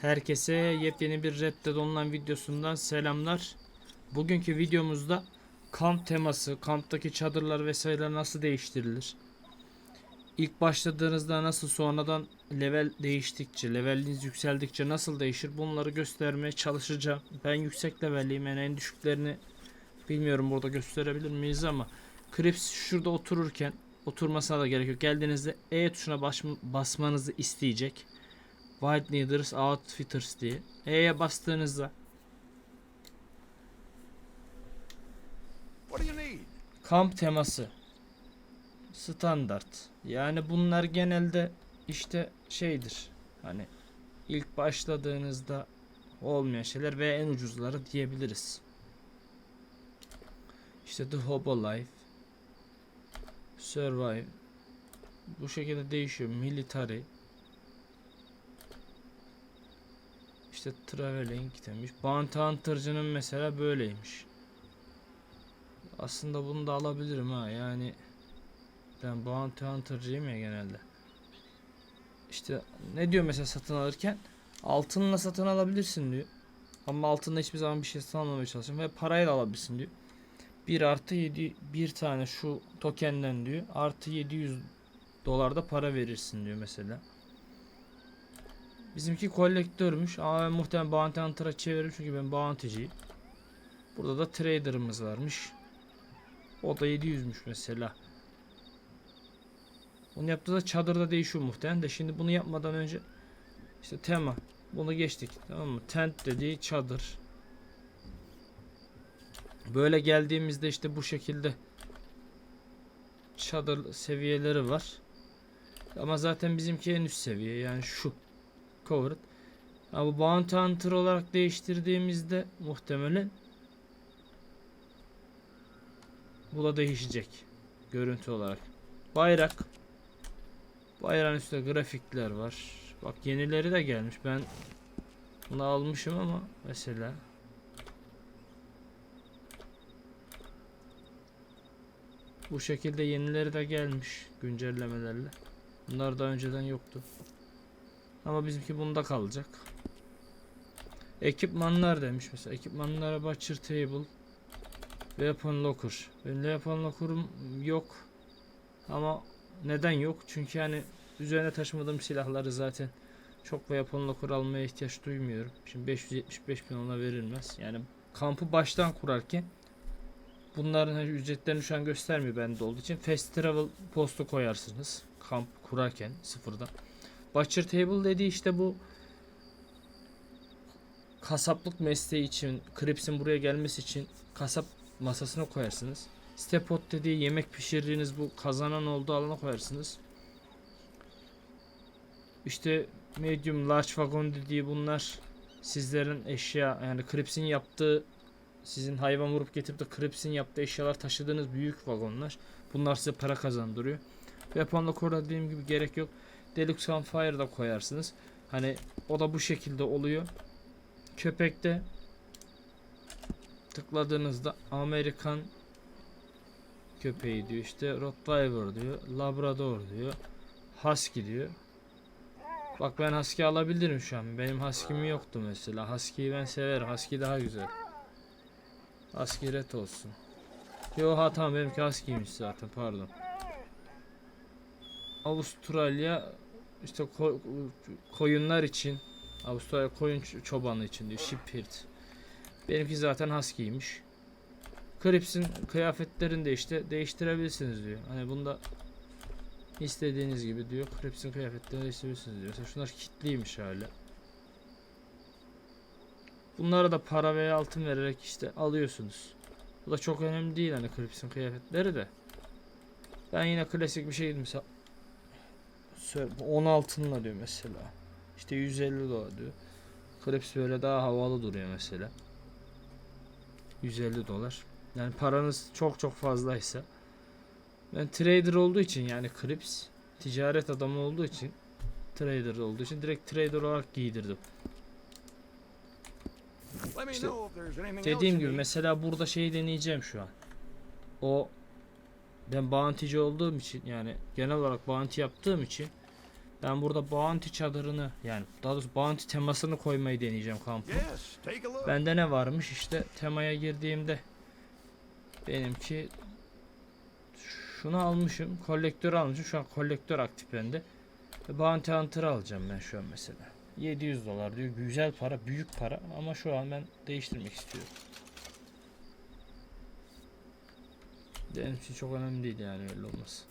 Herkese yepyeni bir Red Dead Online videosundan selamlar. Bugünkü videomuzda kamp teması, kamptaki çadırlar vesaireler nasıl değiştirilir? İlk başladığınızda nasıl sonradan level değiştikçe, leveliniz yükseldikçe nasıl değişir bunları göstermeye çalışacağım. Ben yüksek levelliyim yani en düşüklerini bilmiyorum burada gösterebilir miyiz ama Crips şurada otururken oturmasına da gerek yok. Geldiğinizde E tuşuna basmanızı isteyecek. Wild Leaders Outfitters diye. E'ye bastığınızda kamp teması standart. Yani bunlar genelde işte şeydir. Hani ilk başladığınızda olmayan şeyler ve en ucuzları diyebiliriz. İşte The Hobo Life Survive bu şekilde değişiyor. Military İşte Traveling demiş. Bounty Hunter'cının mesela böyleymiş. Aslında bunu da alabilirim ha yani ben Bounty Hunter'cıyım ya genelde. İşte ne diyor mesela satın alırken altınla satın alabilirsin diyor. Ama altında hiçbir zaman bir şey satın almamaya çalışıyorum ve parayla alabilirsin diyor. 1 artı 7 bir tane şu tokenden diyor artı 700 dolarda para verirsin diyor mesela. Bizimki kolektörmüş ama ben muhtemelen Bounty Hunter'a çeviririm çünkü ben Bounty'ciyim. Burada da Trader'ımız varmış. O da 700'müş mesela. Bunu yaptığı da çadırda değişiyor muhtemelen de şimdi bunu yapmadan önce işte tema bunu geçtik tamam mı? Tent dediği çadır. Böyle geldiğimizde işte bu şekilde çadır seviyeleri var. Ama zaten bizimki en üst seviye yani şu covered. Ha bu Bounty Hunter olarak değiştirdiğimizde muhtemelen bu da değişecek görüntü olarak. Bayrak. Bayrağın üstünde grafikler var. Bak yenileri de gelmiş. Ben bunu almışım ama mesela bu şekilde yenileri de gelmiş güncellemelerle. Bunlar daha önceden yoktu. Ama bizimki bunda kalacak. Ekipmanlar demiş mesela. Ekipmanlara Butcher Table Weapon Locker. Benim Weapon Locker'ım yok. Ama neden yok? Çünkü yani üzerine taşımadığım silahları zaten çok Weapon Locker almaya ihtiyaç duymuyorum. Şimdi 575 bin ona verilmez. Yani kampı baştan kurarken bunların hani ücretlerini şu an göstermiyor bende olduğu için Fast Travel postu koyarsınız. Kamp kurarken sıfırdan. Butcher Table dediği işte bu kasaplık mesleği için, Crips'in buraya gelmesi için kasap masasına koyarsınız. Stepot dediği yemek pişirdiğiniz bu kazanan olduğu alana koyarsınız. İşte medium large wagon dediği bunlar sizlerin eşya yani Crips'in yaptığı sizin hayvan vurup getirip de Crips'in yaptığı eşyalar taşıdığınız büyük vagonlar. Bunlar size para kazandırıyor. Weapon'la koru dediğim gibi gerek yok. Deluxe on Fire da koyarsınız. Hani o da bu şekilde oluyor. Köpekte tıkladığınızda Amerikan köpeği diyor işte Rottweiler diyor Labrador diyor Husky diyor. Bak ben Husky alabilirim şu an. Benim Husky'm yoktu mesela. Husky'yi ben severim. Husky daha güzel. Husky red olsun. Yo ha tamam benimki Husky'ymiş zaten pardon Avustralya işte ko- koyunlar için Avustralya koyun çobanı için diyor Shepherd Benimki zaten Husky'ymiş. Crips'in kıyafetlerini de işte değiştirebilirsiniz diyor. Hani bunda istediğiniz gibi diyor. Crips'in kıyafetlerini değiştirebilirsiniz diyor. Mesela şunlar kitliymiş hala. Bunlara da para veya altın vererek işte alıyorsunuz. Bu da çok önemli değil hani Crips'in kıyafetleri de. Ben yine klasik bir şey mesela 10 altınla diyor mesela. İşte 150 dolar diyor. Crips böyle daha havalı duruyor mesela. 150 dolar. Yani paranız çok çok fazlaysa. Ben trader olduğu için yani Crips ticaret adamı olduğu için trader olduğu için direkt trader olarak giydirdim. İşte Dediğim gibi mesela burada şeyi deneyeceğim şu an. O ben bounty'ci olduğum için yani genel olarak bounty yaptığım için Ben burada bounty çadırını yani daha doğrusu bounty temasını koymayı deneyeceğim look. Bende ne varmış? İşte temaya girdiğimde benimki şunu almışım kolektör almışım. Şu an kolektör aktif bende. Ve Bounty Hunter alacağım ben şu an mesela. 700 dolar diyor. Güzel para büyük para ama şu an ben değiştirmek istiyorum. Benim için çok önemli değil yani öyle olması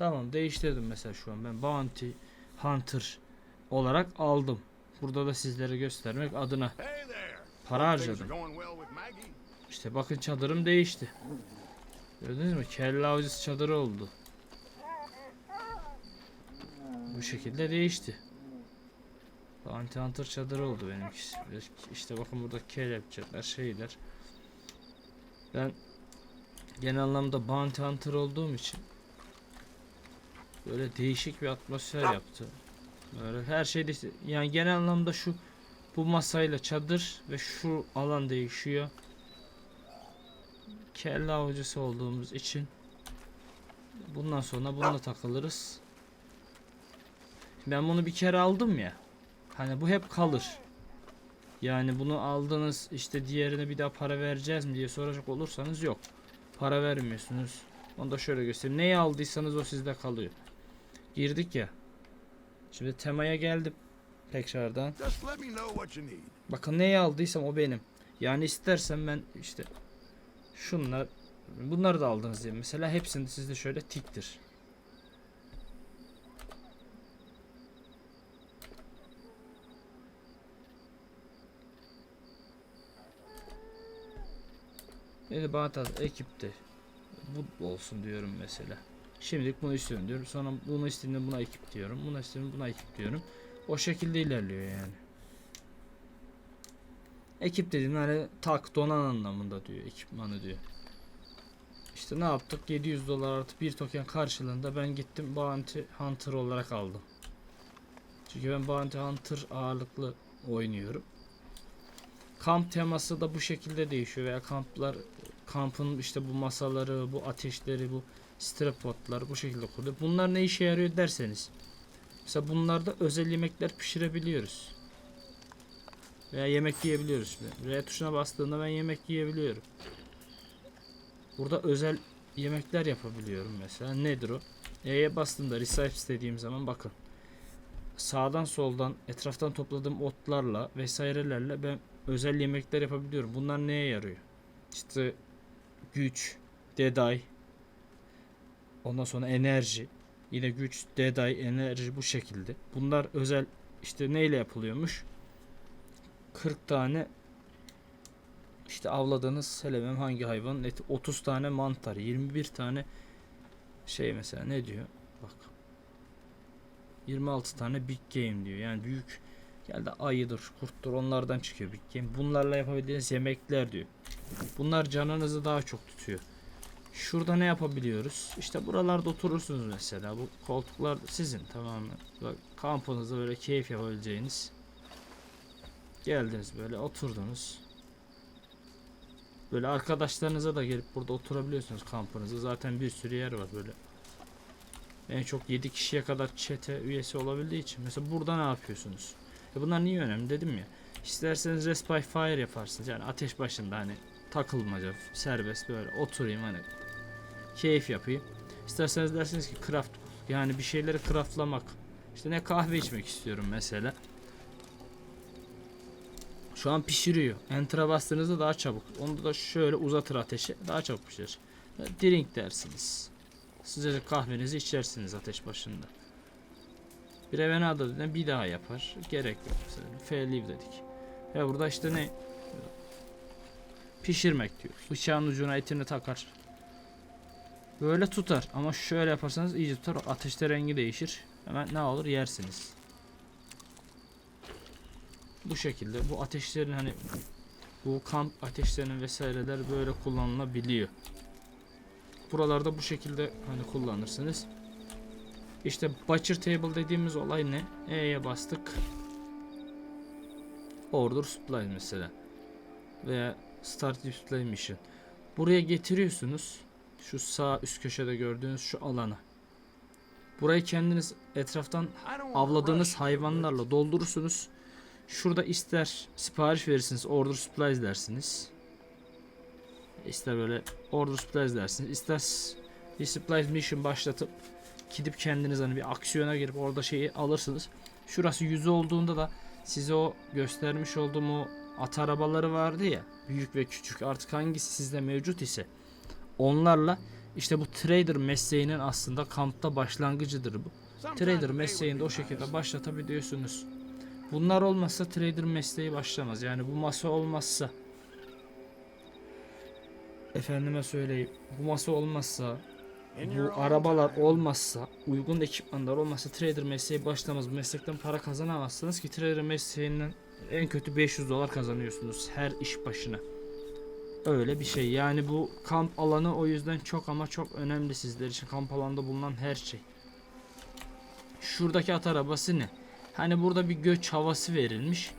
Tamam değiştirdim mesela şu an ben Bounty Hunter olarak aldım burada da sizlere göstermek adına para harcadım. İşte bakın çadırım değişti. Gördünüz mü? Kelle avcısı çadırı oldu. Bu şekilde değişti. Bounty Hunter çadırı oldu benimkisi. İşte bakın burada kelepçeler, şeyler. Ben genel anlamda Bounty Hunter olduğum için böyle değişik bir atmosfer yaptı. Böyle her şey değişti. Yani genel anlamda şu bu masayla çadır ve şu alan değişiyor kelle avcısı olduğumuz için bundan sonra bununla takılırız. Ben bunu bir kere aldım ya. Hani bu hep kalır. Yani bunu aldınız işte diğerine bir daha para vereceğiz mi diye soracak olursanız yok. Para vermiyorsunuz. Onu da şöyle göstereyim. Neyi aldıysanız o sizde kalıyor. Girdik ya. Şimdi temaya geldim. Tekrardan. Bakın neyi aldıysam o benim. Yani istersen ben işte şunlar bunları da aldınız diye mesela hepsinde sizde şöyle tiktir. Bana tarzı ekipte bu olsun diyorum mesela. Şimdilik bunu istiyorum diyorum. Sonra bunu istediğimde buna ekip diyorum. Buna istediğimde buna ekip diyorum. O şekilde ilerliyor yani. Ekip dediğim hani tak donan anlamında diyor ekipmanı diyor. İşte ne yaptık 700 dolar artı bir token karşılığında ben gittim Bounty Hunter olarak aldım. Çünkü ben Bounty Hunter ağırlıklı oynuyorum. Kamp teması da bu şekilde değişiyor veya kamplar kampın işte bu masaları, bu ateşleri, bu strapotlar bu şekilde kuruluyor. Bunlar ne işe yarıyor derseniz. Mesela bunlarda özel yemekler pişirebiliyoruz. Veya yemek yiyebiliyoruz. R tuşuna bastığında ben yemek yiyebiliyorum. Burada özel yemekler yapabiliyorum mesela. Nedir o? E'ye bastığımda recipes dediğim zaman bakın. Sağdan soldan etraftan topladığım otlarla vesairelerle ben özel yemekler yapabiliyorum. Bunlar neye yarıyor? İşte güç, deday, ondan sonra enerji, yine güç, deday, enerji bu şekilde. Bunlar özel işte neyle yapılıyormuş? 40 tane işte avladığınız selemem hangi hayvanın eti? 30 tane mantar 21 tane şey mesela ne diyor? Bak. 26 tane big game diyor. Yani büyük geldi ayıdır kurttur onlardan çıkıyor big game. Bunlarla yapabildiğiniz yemekler diyor. Bunlar canınızı daha çok tutuyor şurada ne yapabiliyoruz işte buralarda oturursunuz mesela bu koltuklar sizin tamamen bak böyle keyif yapabileceğiniz Geldiniz böyle oturdunuz. Böyle arkadaşlarınıza da gelip burada oturabiliyorsunuz kampınızda. Zaten bir sürü yer var böyle. En çok 7 kişiye kadar çete üyesi olabildiği için. Mesela burada ne yapıyorsunuz? E bunlar niye önemli dedim ya. İsterseniz Rest by Fire yaparsınız. Yani ateş başında hani takılmaca, serbest böyle oturayım hani keyif yapayım. İsterseniz dersiniz ki craft yani bir şeyleri craftlamak. İşte ne kahve içmek istiyorum mesela. Şu an pişiriyor. Enter'a bastığınızda daha çabuk. Onda da şöyle uzatır ateşi. Daha çabuk pişirir. Drink dersiniz. Sıcacık kahvenizi içersiniz ateş başında. Bir evenada dediğinde bir daha yapar. Gerek yok. Leave dedik. Ya burada işte ne? Pişirmek diyor. Bıçağın ucuna etini takar. Böyle tutar ama şöyle yaparsanız iyice tutar. Ateşte rengi değişir. Hemen ne olur yersiniz. Bu şekilde bu ateşlerin hani bu kamp ateşlerinin vesaireler böyle kullanılabiliyor. Buralarda bu şekilde hani kullanırsınız. İşte Butcher Table dediğimiz olay ne? E'ye bastık. Order Supply mesela. Veya Start Display Mission. Buraya getiriyorsunuz. Şu sağ üst köşede gördüğünüz şu alana. Burayı kendiniz etraftan avladığınız hayvanlarla doldurursunuz. Şurada ister sipariş verirsiniz, order supplies dersiniz. İster böyle order supplies dersiniz. İster bir supplies mission başlatıp gidip kendiniz hani bir aksiyona girip orada şeyi alırsınız. Şurası yüzü olduğunda da size o göstermiş olduğum o at arabaları vardı ya büyük ve küçük artık hangisi sizde mevcut ise onlarla işte bu trader mesleğinin aslında kampta başlangıcıdır bu. Trader mesleğini de o şekilde başlatabiliyorsunuz. Bunlar olmazsa trader mesleği başlamaz. Yani bu masa olmazsa efendime söyleyeyim bu masa olmazsa bu arabalar olmazsa uygun ekipmanlar olmazsa trader mesleği başlamaz. Bu meslekten para kazanamazsınız ki trader mesleğinden en kötü 500 dolar kazanıyorsunuz her iş başına. Öyle bir şey. Yani bu kamp alanı o yüzden çok ama çok önemli sizler için. Kamp alanında bulunan her şey. Şuradaki at arabası ne? Hani burada bir göç havası verilmiş.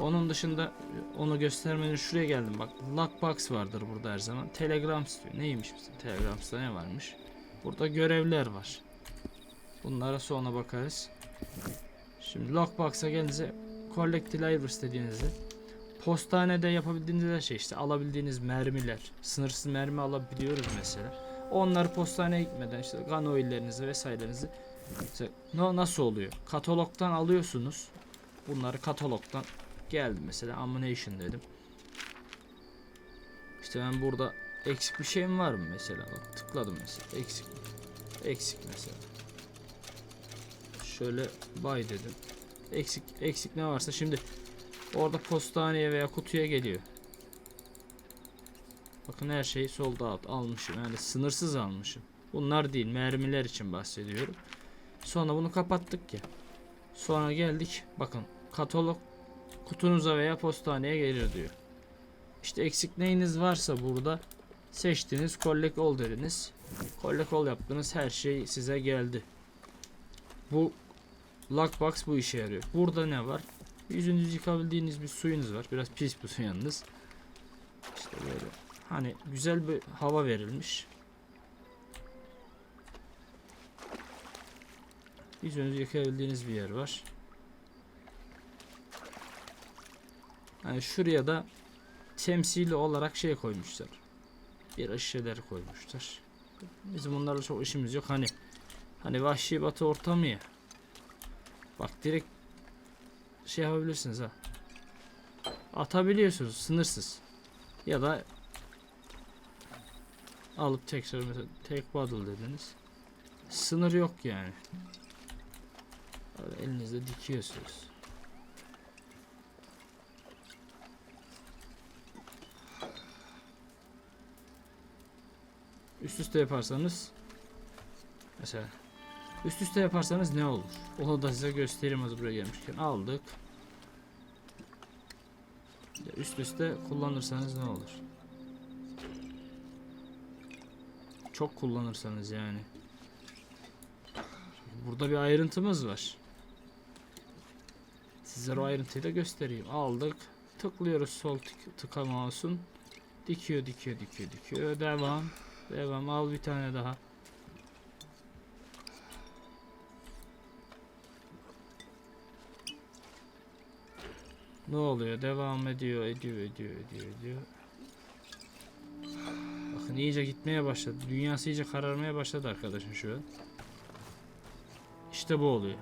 Onun dışında onu göstermenin şuraya geldim bak. Lockbox vardır burada her zaman. Telegrams diyor. Neymiş bizim Telegrams'ta ne varmış? Burada görevler var. Bunlara sonra bakarız. Şimdi Lockbox'a gelince Collect Delivers dediğinizde postanede yapabildiğiniz her şey işte alabildiğiniz mermiler, sınırsız mermi alabiliyoruz mesela. Onları postaneye gitmeden işte gun oil'lerinizi vesairelerinizi işte no, nasıl oluyor? Katalogdan alıyorsunuz. Bunları katalogdan geldi mesela ammunition dedim. İşte ben burada eksik bir şeyim var mı mesela? Bak tıkladım mesela. Eksik. Eksik mesela. Şöyle buy dedim. Eksik eksik ne varsa şimdi orada postaneye veya kutuya geliyor. Bakın her şeyi sold out almışım. Yani sınırsız almışım. Bunlar değil mermiler için bahsediyorum. Sonra bunu kapattık ya. Sonra geldik. Bakın katalog kutunuza veya postaneye gelir diyor. İşte eksik neyiniz varsa burada seçtiğiniz collect all dediniz. Collect all yaptığınız her şey size geldi. Bu lockbox bu işe yarıyor. Burada ne var? Yüzünüzü yıkabildiğiniz bir suyunuz var. Biraz pis bu su yalnız. İşte böyle. Hani güzel bir hava verilmiş. Yüzünüzü yıkayabildiğiniz bir yer var. Hani şuraya da temsili olarak şey koymuşlar. Bir şişeleri koymuşlar. Bizim bunlarla çok işimiz yok. Hani hani vahşi batı ortamı ya. Bak direkt şey yapabilirsiniz ha. Atabiliyorsunuz sınırsız. Ya da alıp tekrar mesela tek bottle dediniz. Sınır yok yani. Öyle elinizde dikiyorsunuz. Üst üste yaparsanız mesela üst üste yaparsanız ne olur? Onu da size göstereyim az buraya gelmişken aldık. Üst üste kullanırsanız ne olur? Çok kullanırsanız yani. Burada bir ayrıntımız var. Sizlere o ayrıntıyı da göstereyim. Aldık. Tıklıyoruz sol tık tıka mouse'un. Dikiyor, dikiyor, dikiyor, dikiyor. Devam. Devam. Al bir tane daha. Ne oluyor? Devam ediyor, ediyor, ediyor, ediyor, ediyor. Bakın iyice gitmeye başladı. Dünyası iyice kararmaya başladı arkadaşım şu an. İşte bu oluyor.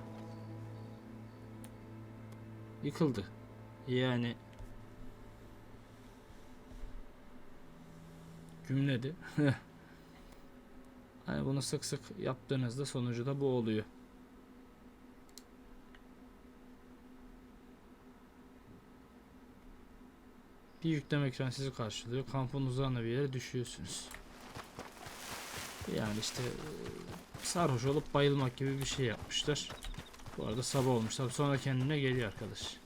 Yıkıldı. Yani gümledi. hani bunu sık sık yaptığınızda sonucu da bu oluyor. Bir yükleme ekranı sizi karşılıyor. Kampın uzağına bir yere düşüyorsunuz. Yani işte e, sarhoş olup bayılmak gibi bir şey yapmışlar. Bu arada sabah olmuş. Tabii sonra kendine geliyor arkadaş.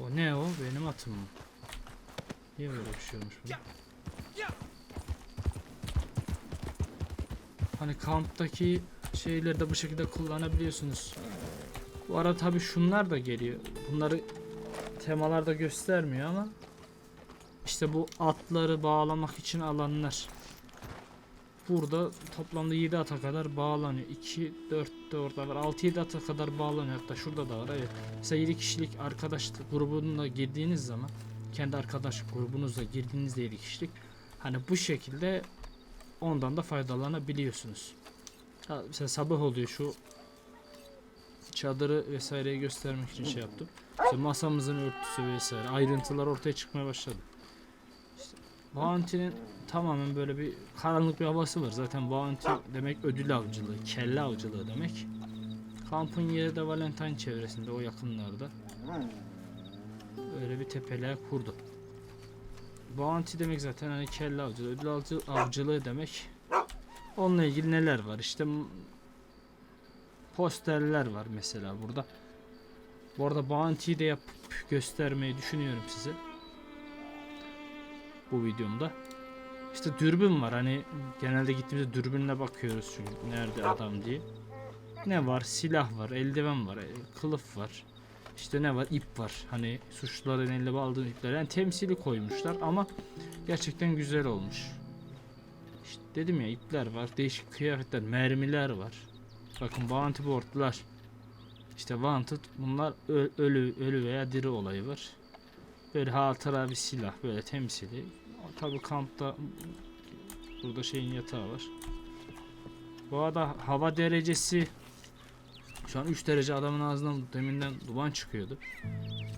O ne o? Benim atım mı? Niye böyle bir şey? Hani kamptaki şeyleri de bu şekilde kullanabiliyorsunuz. Bu arada tabii şunlar da geliyor. Bunları temalarda göstermiyor ama işte bu atları bağlamak için alanlar. burada toplamda 7 ata kadar bağlanıyor. 2, 4 de orada var. 6-7 ata kadar bağlanıyor. Hatta şurada da var. Evet. Mesela 7 kişilik arkadaş grubuna girdiğiniz zaman kendi arkadaş grubunuzla girdiğinizde 7 kişilik hani bu şekilde ondan da faydalanabiliyorsunuz. Ha, mesela sabah oluyor şu çadırı vesaireyi göstermek için şey yaptım. İşte masamızın örtüsü vesaire ayrıntılar ortaya çıkmaya başladı. İşte Bounty'nin tamamen böyle bir karanlık bir havası var. Zaten Bounty demek ödül avcılığı, kelle avcılığı demek. Kampın yeri de Valentine çevresinde o yakınlarda. Böyle bir tepeliğe kurdu. Bounty demek zaten hani kelle avcılığı, ödül avcı- avcılığı demek. Onunla ilgili neler var? İşte posterler var mesela burada. Bu arada Bounty'yi de yapıp göstermeyi düşünüyorum size. Bu videomda. İşte dürbün var hani genelde gittiğimizde dürbünle bakıyoruz çünkü nerede adam diye. Ne var? Silah var, eldiven var, e, kılıf var. İşte ne var? İp var. Hani suçluların eline bağladığı ipler. Yani temsili koymuşlar ama gerçekten güzel olmuş. İşte dedim ya ipler var, değişik kıyafetler, mermiler var. Bakın bounty boardlar. İşte wanted bunlar ölü ölü veya diri olayı var. Böyle hatıra bir silah böyle temsili. Tabi kampta burada şeyin yatağı var. Bu arada hava derecesi şu an 3 derece adamın ağzından deminden duman çıkıyordu.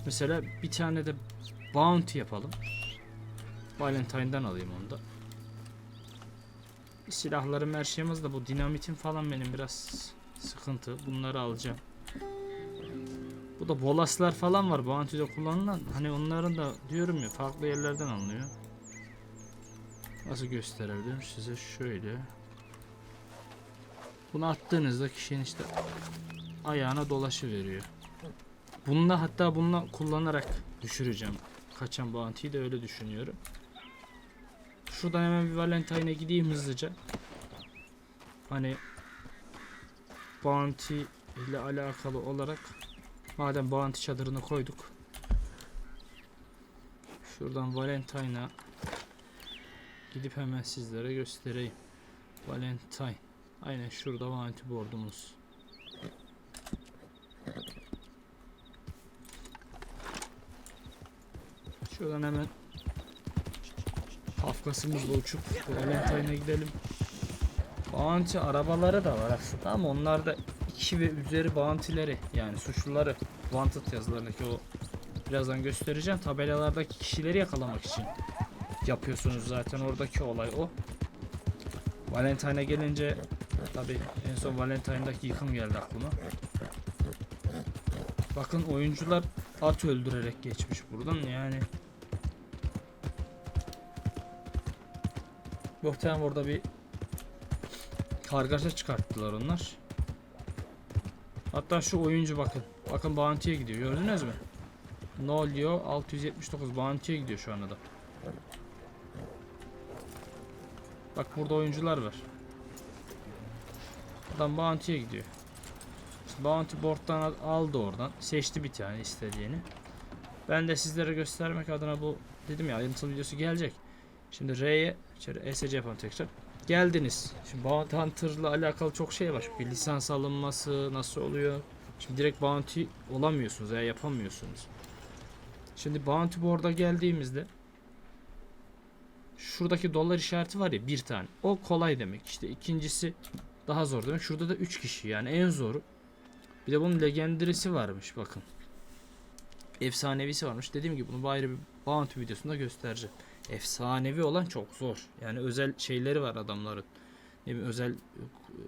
Mesela bir tane de bounty yapalım. Valentine'dan alayım onu da. Silahlarım her şeyimiz de bu dinamitin falan benim biraz sıkıntı. Bunları alacağım. Bu da bolaslar falan var Bounty'de kullanılan. Hani onların da diyorum ya farklı yerlerden alınıyor. Nasıl gösterebilirim size şöyle. Bunu attığınızda kişinin işte ayağına dolaşı veriyor. Bununla hatta bununla kullanarak düşüreceğim. Kaçan bounty'yi de öyle düşünüyorum. Şuradan hemen bir Valentine'e gideyim hızlıca. Hani bounty ile alakalı olarak madem bounty çadırını koyduk. Şuradan Valentine'a gidip hemen sizlere göstereyim. Valentine. Aynen şurada bounty board'umuz. Şuradan hemen Kafkasımızla uçup Valentine'a gidelim. Bounty arabaları da var aslında ama onlar da 2 ve üzeri bounty'leri yani suçluları wanted yazılarındaki o birazdan göstereceğim tabelalardaki kişileri yakalamak için yapıyorsunuz zaten oradaki olay o. Valentine'a gelince tabi en son Valentine'daki yıkım geldi aklıma. Bakın oyuncular at öldürerek geçmiş buradan yani Muhtemelen orada bir kargaşa çıkarttılar onlar. Hatta şu oyuncu bakın. Bakın Bounty'ye gidiyor. Gördünüz mü? Nolio 679 Bounty'ye gidiyor şu anda da. Bak burada oyuncular var. Adam Bounty'ye gidiyor. İşte Bounty board'dan al- aldı oradan. Seçti bir tane istediğini. Ben de sizlere göstermek adına bu dedim ya ayrıntılı videosu gelecek. Şimdi R'ye şöyle ESC yapalım tekrar. Geldiniz. Şimdi Bounty Hunter'la alakalı çok şey var. Bir lisans alınması nasıl oluyor? Şimdi direkt Bounty olamıyorsunuz ya yapamıyorsunuz. Şimdi Bounty Board'a geldiğimizde şuradaki dolar işareti var ya bir tane. O kolay demek. İşte ikincisi daha zor demek. Şurada da 3 kişi yani en zoru. Bir de bunun legendary'si varmış bakın. Efsanevisi varmış. Dediğim gibi bunu bu ayrı bir Bounty videosunda göstereceğim efsanevi olan çok zor. Yani özel şeyleri var adamların. Ne bileyim özel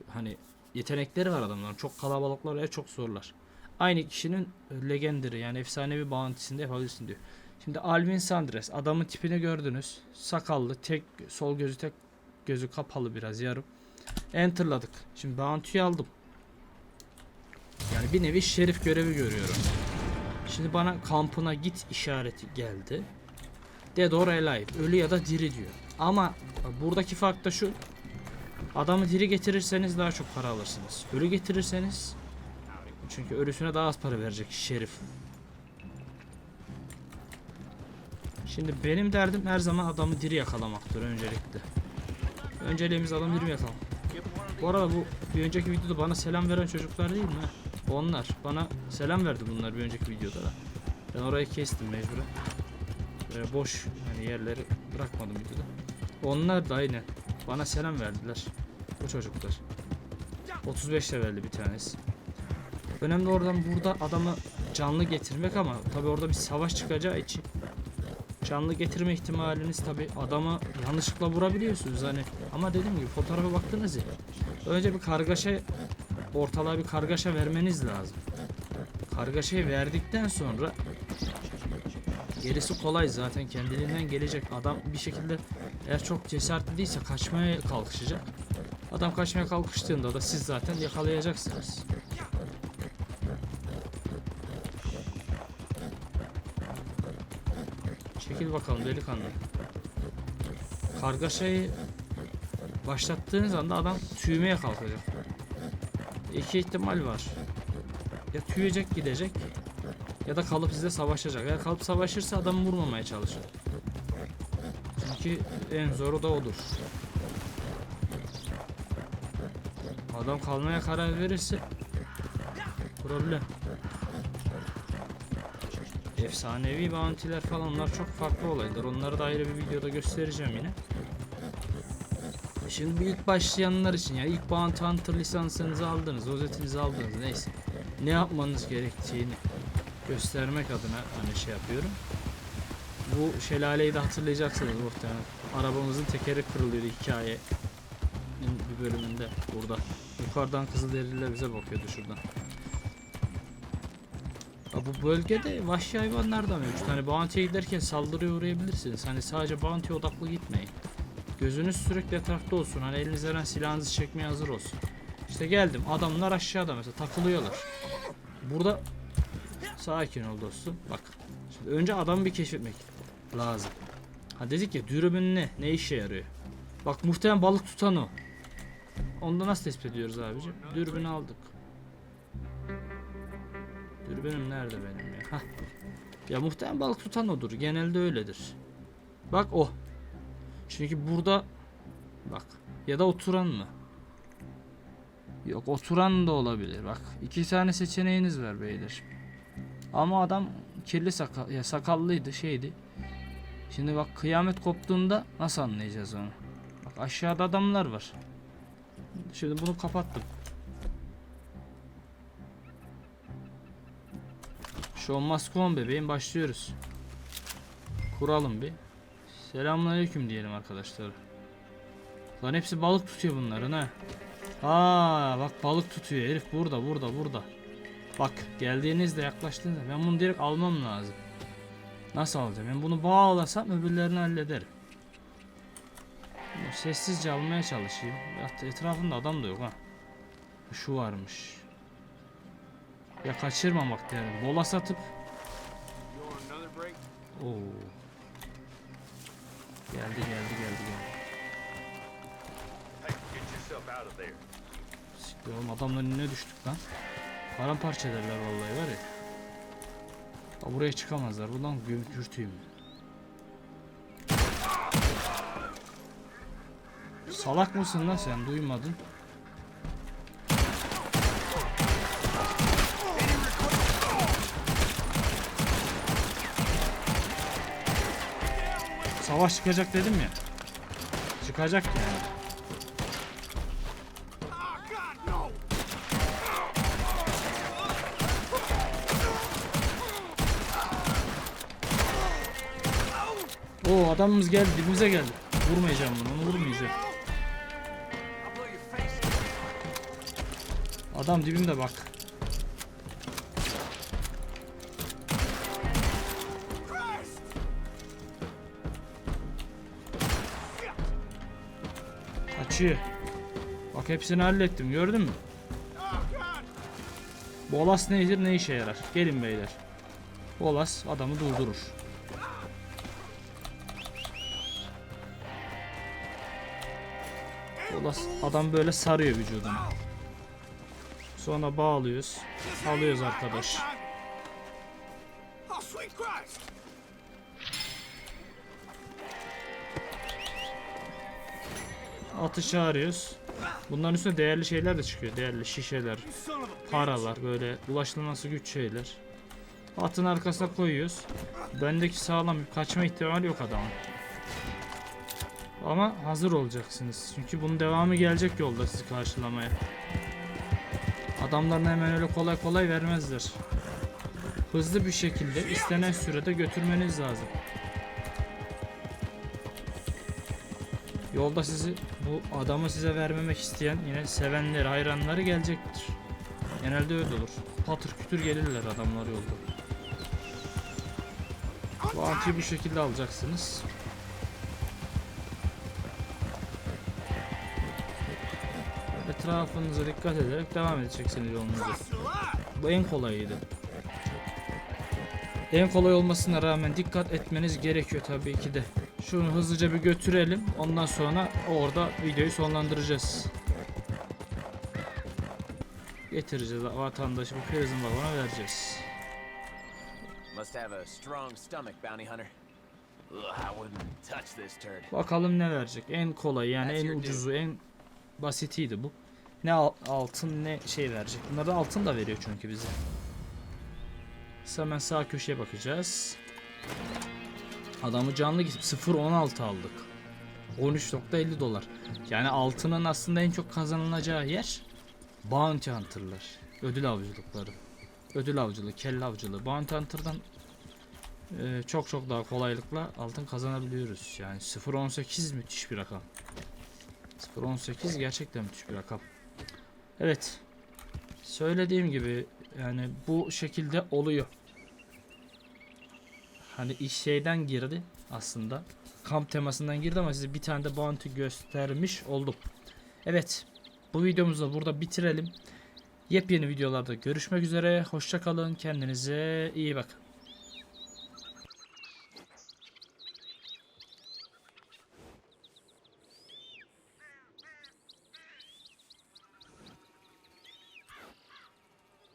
hani yetenekleri var adamların. Çok kalabalıklar ve çok zorlar. Aynı kişinin legendary yani efsanevi bounty'sinde yapabilirsin diyor. Şimdi Alvin Sandres adamın tipini gördünüz. Sakallı, tek sol gözü tek gözü kapalı biraz yarım. Enter'ladık. Şimdi bounty'yi aldım. Yani bir nevi şerif görevi görüyorum. Şimdi bana kampına git işareti geldi. Dead or alive. Ölü ya da diri diyor. Ama buradaki fark da şu. Adamı diri getirirseniz daha çok para alırsınız. Ölü getirirseniz çünkü ölüsüne daha az para verecek şerif. Şimdi benim derdim her zaman adamı diri yakalamaktır öncelikle. Önceliğimiz adam 20 yakalım. Bu arada bu bir önceki videoda bana selam veren çocuklar değil mi? Onlar. Bana selam verdi bunlar bir önceki videoda da. Ben orayı kestim mecburen. Böyle boş hani yerleri bırakmadım videoda. Onlar da aynı. Bana selam verdiler. Bu çocuklar. 35 levelli bir tanesi. Önemli oradan burada adamı canlı getirmek ama tabi orada bir savaş çıkacağı için canlı getirme ihtimaliniz tabi adamı yanlışlıkla vurabiliyorsunuz hani ama dediğim gibi fotoğrafa baktınız ya önce bir kargaşa ortalığa bir kargaşa vermeniz lazım kargaşayı verdikten sonra gerisi kolay zaten kendiliğinden gelecek adam bir şekilde eğer çok cesaretli değilse kaçmaya kalkışacak adam kaçmaya kalkıştığında da siz zaten yakalayacaksınız Çekil bakalım delikanlı. Kargaşayı başlattığınız anda adam tüymeye kalkacak. İki ihtimal var. Ya tüyecek gidecek ya da kalıp sizle savaşacak. Eğer kalıp savaşırsa adamı vurmamaya çalışır. Çünkü en zoru da odur. Adam kalmaya karar verirse problem. Efsanevi bounty'ler falan onlar çok farklı olaylar. Onları da ayrı bir videoda göstereceğim yine. Şimdi ilk başlayanlar için ya ilk Bounty Hunter lisansınızı aldınız, rozetinizi aldınız neyse. Ne yapmanız gerektiğini göstermek adına hani şey yapıyorum. Bu şelaleyi de hatırlayacaksınız muhtemelen. Arabamızın tekeri kırılıyordu hikaye bir bölümünde burada. Yukarıdan Kızılderililer bize bakıyordu şuradan. Ya bu bölgede vahşi hayvanlar da mevcut. Hani bounty'ye giderken saldırıya uğrayabilirsiniz. Hani sadece bounty odaklı gitmeyin. Gözünüz sürekli etrafta olsun. Hani elinize veren silahınızı çekmeye hazır olsun. İşte geldim. Adamlar aşağıda mesela takılıyorlar. Burada sakin ol dostum. Bak. Şimdi önce adamı bir keşfetmek lazım. Ha dedik ya dürbün ne? Ne işe yarıyor? Bak muhtemelen balık tutan o. Onda nasıl tespit ediyoruz abicim? Dürbünü aldık. Dürbünüm nerede benim ya? Hah. Ya muhtemelen balık tutan odur. Genelde öyledir. Bak o. Çünkü burada bak ya da oturan mı? Yok oturan da olabilir. Bak iki tane seçeneğiniz var beyler. Ama adam kirli sakal ya sakallıydı şeydi. Şimdi bak kıyamet koptuğunda nasıl anlayacağız onu? Bak aşağıda adamlar var. Şimdi bunu kapattım. Show must go on bebeğim başlıyoruz. Kuralım bir. Selamünaleyküm diyelim arkadaşlar. Lan hepsi balık tutuyor bunların ha. Aa bak balık tutuyor herif burada burada burada. Bak geldiğinizde yaklaştığınızda ben bunu direkt almam lazım. Nasıl alacağım? Ben bunu bağlasam öbürlerini hallederim. Bunu Sessizce almaya çalışayım. Etrafında adam da yok ha. Şu varmış. Ya kaçırmamak derim. Bola satıp? Oo. Geldi geldi geldi geldi. Siktir oğlum adamların önüne düştük lan. Paramparça ederler vallahi var ya. Aa, buraya çıkamazlar. Buradan gömürtüyüm. Salak mısın lan sen? Duymadın. Savaş çıkacak dedim ya. Çıkacak yani. Oh, God, no! Oo adamımız geldi dibimize geldi. Vurmayacağım bunu, onu vurmayacağım. Adam dibimde bak. Kaçıyor. Bak hepsini hallettim gördün mü? Bolas nedir ne işe yarar? Gelin beyler. Bolas adamı durdurur. Bolas adam böyle sarıyor vücudunu. Sonra bağlıyoruz. Alıyoruz arkadaş. Oh, sweet Christ! Atı çağırıyoruz. Bunların üstüne değerli şeyler de çıkıyor. Değerli şişeler, paralar böyle ulaşılması güç şeyler. Atın arkasına koyuyoruz. Bendeki sağlam kaçma ihtimali yok adamın. Ama hazır olacaksınız. Çünkü bunun devamı gelecek yolda sizi karşılamaya. Adamlarına hemen öyle kolay kolay vermezler. Hızlı bir şekilde istenen sürede götürmeniz lazım. Yolda sizi bu adamı size vermemek isteyen yine sevenleri, hayranları gelecektir. Genelde öyle olur. Patır kütür gelirler adamlar yolda. Bu antiyi bu şekilde alacaksınız. Etrafınıza dikkat ederek devam edeceksiniz yolunuza. Bu en kolayıydı. En kolay olmasına rağmen dikkat etmeniz gerekiyor tabii ki de. Şunu hızlıca bir götürelim. Ondan sonra orada videoyu sonlandıracağız. Getireceğiz vatandaşı bu prizin vagona vereceğiz. Must have a strong stomach, bounty hunter. Ugh, I wouldn't touch this turd. Bakalım ne verecek. En kolay yani en ucuzu en basitiydi bu. Ne al- altın ne şey verecek. Bunlar da altın da veriyor çünkü bize. Biz Hemen sağ köşeye bakacağız. Adamı canlı gidip 0.16 aldık. 13.50 dolar. Yani altının aslında en çok kazanılacağı yer Bounty Hunter'lar. Ödül avcılıkları. Ödül avcılığı, kelle avcılığı. Bounty Hunter'dan e, çok çok daha kolaylıkla altın kazanabiliyoruz. Yani 0.18 müthiş bir rakam. 0.18 gerçekten müthiş bir rakam. Evet. Söylediğim gibi yani bu şekilde oluyor. Hani iş şeyden girdi aslında. Kamp temasından girdi ama size bir tane de bounty göstermiş oldum. Evet. Bu videomuzu da burada bitirelim. Yepyeni videolarda görüşmek üzere. Hoşça kalın. Kendinize iyi bakın.